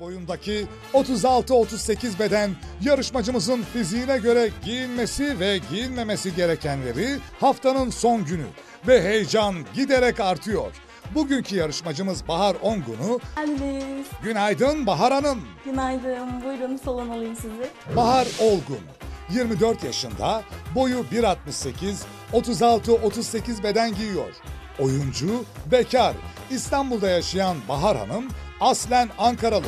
boyundaki 36-38 beden yarışmacımızın fiziğine göre giyinmesi ve giyinmemesi gerekenleri haftanın son günü ve heyecan giderek artıyor. Bugünkü yarışmacımız Bahar Ongun'u geldiniz. Günaydın Bahar Hanım. Günaydın. Buyurun salon alayım sizi. Bahar Olgun, 24 yaşında, boyu 1.68, 36-38 beden giyiyor. Oyuncu, bekar, İstanbul'da yaşayan Bahar Hanım, aslen Ankaralı.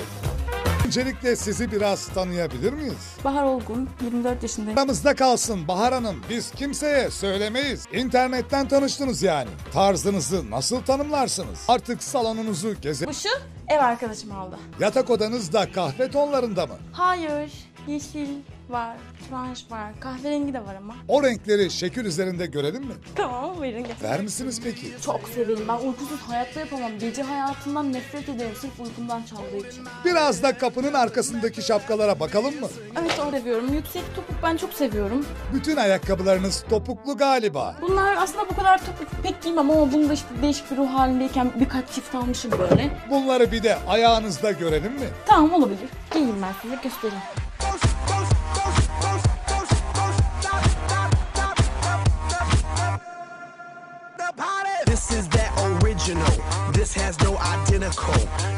Öncelikle sizi biraz tanıyabilir miyiz? Bahar Olgun, 24 yaşındayım. Aramızda kalsın Bahar Hanım, biz kimseye söylemeyiz. İnternetten tanıştınız yani. Tarzınızı nasıl tanımlarsınız? Artık salonunuzu geze... Bu şu ev arkadaşım aldı. Yatak odanız da kahve tonlarında mı? Hayır, yeşil var, turanj var, kahverengi de var ama. O renkleri şekil üzerinde görelim mi? Tamam buyurun gel. Ver misiniz peki? Çok severim. Ben uykusuz hayatta yapamam. Gece hayatından nefret ederim sırf uykumdan çaldığı için. Biraz da kapının arkasındaki şapkalara bakalım mı? Evet onu seviyorum. Yüksek topuk ben çok seviyorum. Bütün ayakkabılarınız topuklu galiba. Bunlar aslında bu kadar topuk pek giymem ama bunu da işte değişik bir ruh halindeyken birkaç çift almışım böyle. Bunları bir de ayağınızda görelim mi? Tamam olabilir. Giyeyim ben size göstereyim.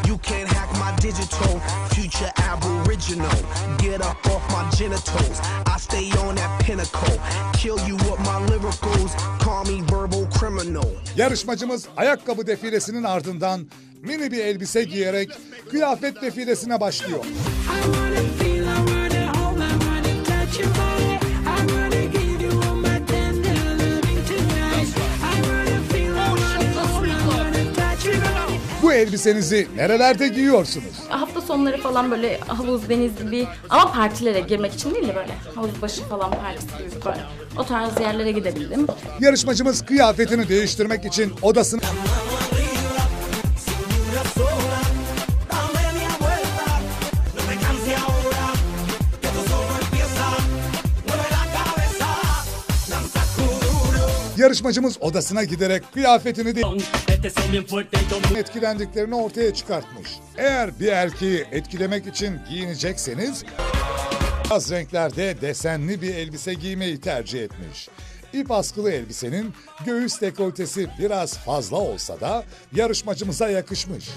You can't hack my digital. Future aboriginal. Get up off my genitals. I stay on that pinnacle. Kill you with my lyricals. Call me verbal criminal. Yarışmacımız ayakkabı defilesinin ardından mini bir elbise giyerek kıyafet defilesine başlıyor. I wanna Bu elbisenizi nerelerde giyiyorsunuz? Hafta sonları falan böyle havuz, deniz gibi ama partilere girmek için değil de böyle havuz başı falan partisi gibi böyle. O tarz yerlere gidebildim. Yarışmacımız kıyafetini değiştirmek için odasına Yarışmacımız odasına giderek kıyafetini de etkilendiklerini ortaya çıkartmış. Eğer bir erkeği etkilemek için giyinecekseniz az renklerde desenli bir elbise giymeyi tercih etmiş. İp askılı elbisenin göğüs dekoltesi biraz fazla olsa da yarışmacımıza yakışmış.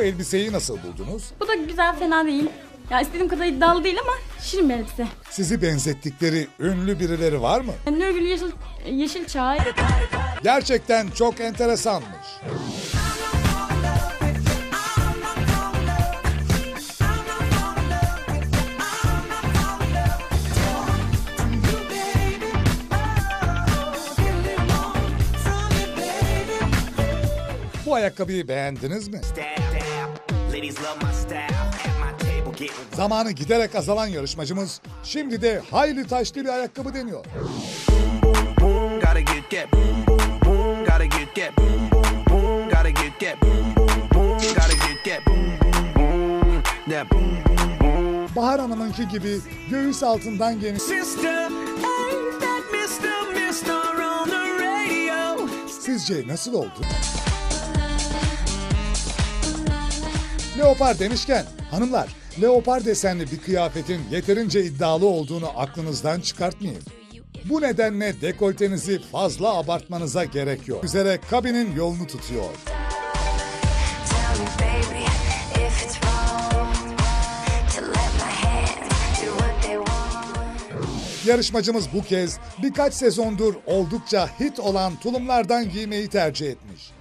Bu elbiseyi nasıl buldunuz? Bu da güzel fena değil. Ya istediğim kadar iddialı değil ama şirin bir elbise. Sizi benzettikleri ünlü birileri var mı? Nurgül Yeşil, Yeşilçay. Gerçekten çok enteresanmış. Ayakkabıyı beğendiniz mi? Zamanı giderek azalan yarışmacımız şimdi de hayli taşlı bir ayakkabı deniyor. Bahar Hanım'ınki gibi göğüs altından geniş. Sizce nasıl oldu? Leopar demişken hanımlar leopar desenli bir kıyafetin yeterince iddialı olduğunu aklınızdan çıkartmayın. Bu nedenle dekoltenizi fazla abartmanıza gerek yok. Üzere kabinin yolunu tutuyor. Yarışmacımız bu kez birkaç sezondur oldukça hit olan tulumlardan giymeyi tercih etmiş.